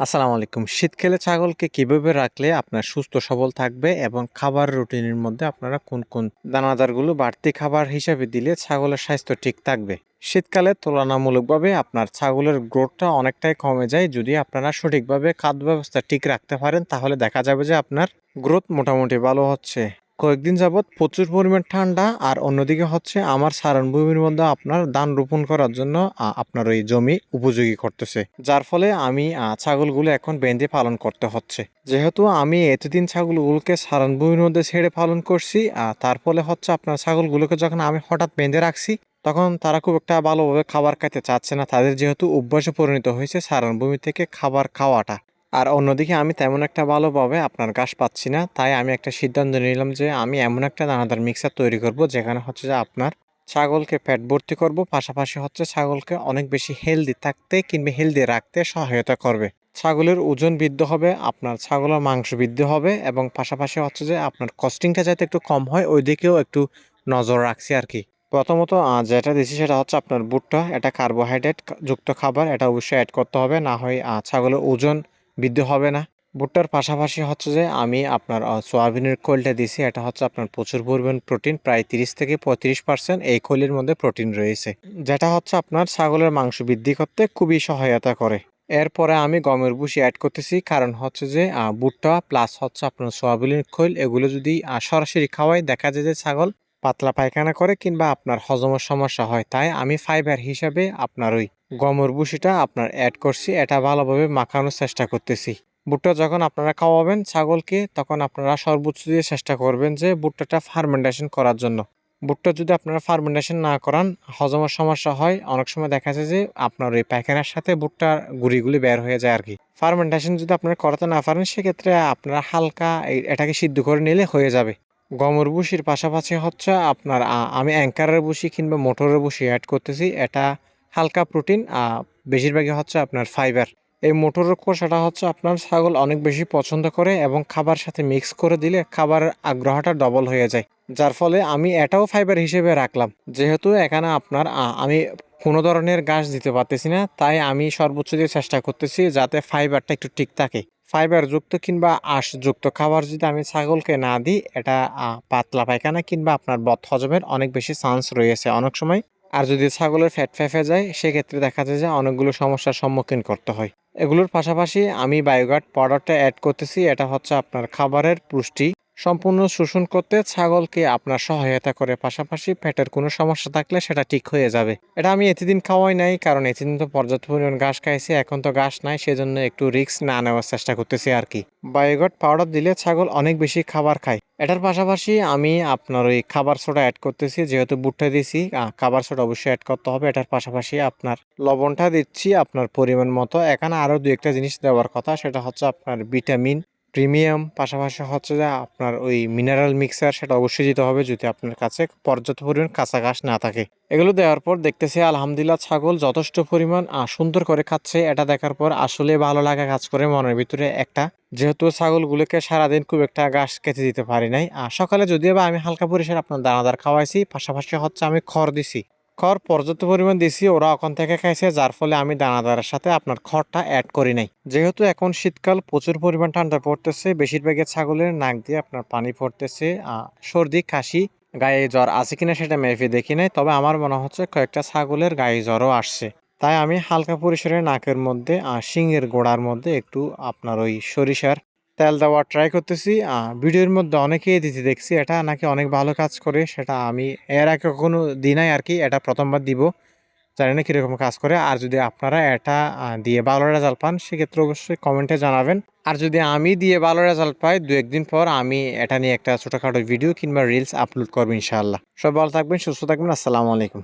আসসালামু আলাইকুম। শীতকালে ছাগলকে কীভাবে রাখলে আপনার সুস্থ, সবল থাকবে এবং খাবার রুটিনের মধ্যে আপনারা কোন কোন দানাদারগুলো বাড়তি খাবার হিসাবে দিলে ছাগলের স্বাস্থ্য ঠিক থাকবে? শীতকালে তুলনামূলকভাবে আপনার ছাগলের গ্রোথটা অনেকটাই কমে যায়। যদি আপনারা সঠিকভাবে খাদ্য ব্যবস্থা ঠিক রাখতে পারেন, তাহলে দেখা যাবে যে আপনার গ্রোথ মোটামুটি ভালো হচ্ছে। কয়েকদিন যাবৎ প্রচুর পরিমাণ ঠান্ডা আর অন্যদিকে হচ্ছে আমার সারণভূমির মধ্যে আপনার ধান রোপণ করার জন্য আপনার ওই জমি উপযোগী করতেছে। যার ফলে আমি ছাগলগুলো এখন বেঁধে পালন করতে হচ্ছে। যেহেতু আমি এতদিন ছাগলগুলোকে সারণভূমির মধ্যে ছেড়ে পালন করছি তার ফলে হচ্ছে আপনার ছাগলগুলোকে যখন আমি হঠাৎ বেঁধে রাখছি, তখন তারা খুব একটা ভালোভাবে খাবার খাইতে চাচ্ছে না। তাদের যেহেতু অভ্যাসে পরিণত হয়েছে সারণভূমি থেকে খাবার খাওয়াটা। আর অন্যদিকে আমি তেমন একটা ভালোভাবে আপনার ঘাস পাচ্ছি না। তাই আমি একটা সিদ্ধান্ত নিলাম যে আমি এমন একটা দানাদার মিক্সার তৈরি করব, যেখানে হচ্ছে যে আপনার ছাগলকে পেট ভর্তি করব, পাশাপাশি হচ্ছে ছাগলকে অনেক বেশি হেলদি থাকতে কিংবা হেলদি রাখতে সহায়তা করবে। ছাগলের ওজন বৃদ্ধি হবে, আপনার ছাগলের মাংস বৃদ্ধি হবে এবং পাশাপাশি হচ্ছে যে আপনার কস্টিংটা যাতে একটু কম হয় ওই দিকেও একটু নজর রাখছি আর কি। প্রথমত যেটা দিচ্ছি সেটা হচ্ছে আপনার ভুট্টা, এটা কার্বোহাইড্রেট যুক্ত খাবার, এটা অবশ্যই অ্যাড করতে হবে। না হয় ছাগলের ওজন বৃদ্ধি হবে না। ভুট্টার পাশাপাশি হচ্ছে যে আমি আপনার সয়াবিনের খোলটা দিছি এটা হচ্ছে আপনার প্রচুর পরিমাণ প্রোটিন, প্রায় তিরিশ থেকে পঁয়ত্রিশ পার্সেন্ট এই খোলের মধ্যে প্রোটিন রয়েছে। যেটা হচ্ছে আপনার ছাগলের মাংস বৃদ্ধি করতে খুবই সহায়তা করে। এরপরে আমি গমের ভুসি অ্যাড করতেছি। কারণ হচ্ছে যে ভুট্টা প্লাস হচ্ছে আপনার সোয়াবিনের খৈল, এগুলো যদি সরাসরি খাওয়াই দেখা যায় যে ছাগল পাতলা পায়খানা করে কিংবা আপনার হজমের সমস্যা হয়, তাই আমি ফাইবার হিসাবে আপনার ওই গমের ভুসিটা আপনার অ্যাড করছি, এটা ভালোভাবে মাখানোর চেষ্টা করতেছি। ভুট্টা যখন আপনারা খাওয়াবেন ছাগলকে, তখন আপনারা সর্বোচ্চ দিয়ে চেষ্টা করবেন যে ভুট্টাটা ফার্মেন্টেশন করার জন্য। ভুট্টা যদি আপনারা ফার্মেন্টেশন না করান, হজমের সমস্যা হয়। অনেক সময় দেখা যায় যে আপনার ওই পায়খানার সাথে ভুট্টার গুড়িগুলি বের হয়ে যায় আর কি। ফার্মেন্টেশন যদি আপনারা করাতে না পারেন, সেক্ষেত্রে আপনারা হালকা এটাকে সিদ্ধ করে নিলে হয়ে যাবে। গমের বুসির পাশাপাশি হচ্ছে আপনার আমি অ্যাঙ্কারের ভুসি কিংবা মোটরের ভুসি অ্যাড করতেছি। এটা হালকা প্রোটিন বেশিরভাগই হচ্ছে আপনার ফাইবার এই মোটরের খোসাটা হচ্ছে আপনার ছাগল অনেক বেশি পছন্দ করে এবং খাবার সাথে মিক্স করে দিলে খাবারের আগ্রহটা ডবল হয়ে যায়। যার ফলে আমি এটাও ফাইবার হিসেবে রাখলাম। যেহেতু এখানে আপনার আমি কোনো ধরনের ঘাস দিতে পারতেছি না, তাই আমি সর্বোচ্চ দিয়ে চেষ্টা করতেছি যাতে ফাইবারটা একটু ঠিক থাকে। ফাইবার যুক্ত কিংবা আঁশযুক্ত খাবার যদি আমি ছাগলকে না দিই, এটা পাতলা পায়খানা কিংবা আপনার বদ হজমের অনেক বেশি চান্স রয়েছে অনেক সময়। আর যদি ছাগলের ফ্যাট ফেফে যায়, সেক্ষেত্রে দেখা যায় যে অনেকগুলো সমস্যার সম্মুখীন করতে হয়। এগুলোর পাশাপাশি আমি বায়োগার্ড পাউডারটা অ্যাড করতেছি, এটা হচ্ছে আপনার খাবারের পুষ্টি। সম্পূর্ণ শোষণ করতে ছাগলকে আপনার সহায়তা করে। পাশাপাশি পেটের কোনো সমস্যা থাকলে সেটা ঠিক হয়ে যাবে। এটা আমি এতদিন খাওয়াই নাই, কারণ এতদিন তো পর্যাপ্ত পরিমাণ ঘাস খাইছি, এখন তো ঘাস নাই, সেজন্য একটু রিস্ক না নেওয়ার চেষ্টা করতেছি আর কি। বায়োগট পাউডার দিলে ছাগল অনেক বেশি খাবার খায়। এটার পাশাপাশি আমি আপনার ওই খাবার সোডা অ্যাড করতেছি, যেহেতু বুটটা দিছি খাবার সোডা অবশ্যই অ্যাড করতে হবে। এটার পাশাপাশি আপনার লবণটা দিচ্ছি, আপনার পরিমাণ মতো। এখানে আরও দু একটা জিনিস দেওয়ার কথা, সেটা হচ্ছে আপনার ভিটামিন প্রিমিয়াম, পাশাপাশি হচ্ছে যে আপনার ওই মিনারেল মিক্সার সেটা অবশ্যই দিতে হবে যদি আপনার কাছে পর্যাপ্ত পরিমাণ কাঁচা ঘাস না থাকে। এগুলো দেওয়ার পর দেখতেছি আলহামদুলিল্লাহ ছাগল যথেষ্ট পরিমাণ সুন্দর করে খাচ্ছে। এটা দেখার পর আসলে ভালো লাগা কাজ করে মনের ভিতরে একটা। যেহেতু ছাগলগুলোকে সারাদিন খুব একটা ঘাস খেতে দিতে পারি নাই। আর সকালে যদিও বা আমি হালকা পরিসর আপনার দানাদার খাওয়াইছি, পাশাপাশি হচ্ছে আমি খড় দিছি। খড় পর্যাপ্ত পরিমাণ দিছি, ওরা ওখান থেকে খাইছে, যার ফলে আমি দানাদারের সাথে আপনার খড়টা অ্যাড করি নাই। যেহেতু এখন শীতকাল, প্রচুর পরিমাণ ঠান্ডা পড়তেছে বেশিরভাগই ছাগলের নাক দিয়ে আপনার পানি পড়তেছে সর্দি, কাশি, গায়ে জ্বর আছে কিনা সেটা মেপে দেখি নাই, তবে আমার মনে হচ্ছে কয়েকটা ছাগলের গায়ে জ্বরও আসছে। তাই আমি হালকা পরিসরে নাকের মধ্যে আর শিঙের গোড়ার মধ্যে একটু আপনার ওই সরিষার তেল দেওয়ার ট্রাই করতেছি। ভিডিওর মধ্যে অনেকেই দিতে দেখছি এটা নাকি অনেক ভালো কাজ করে, সেটা আমি এর আগে কখনো দিই নাই আর কি, এটা প্রথমবার দিব। জানি না কীরকম কাজ করে, আর যদি আপনারা এটা দিয়ে ভালো রেজাল্ট পান, সেক্ষেত্রে অবশ্যই কমেন্টে জানাবেন। আর যদি আমি দিয়ে ভালো রেজাল্ট পাই দু একদিন পর আমি এটা নিয়ে একটা ছোটোখাটো ভিডিও কিংবা রিলস আপলোড করব ইনশাআল্লাহ। সব ভালো থাকবেন, সুস্থ থাকবেন, আসসালামু আলাইকুম।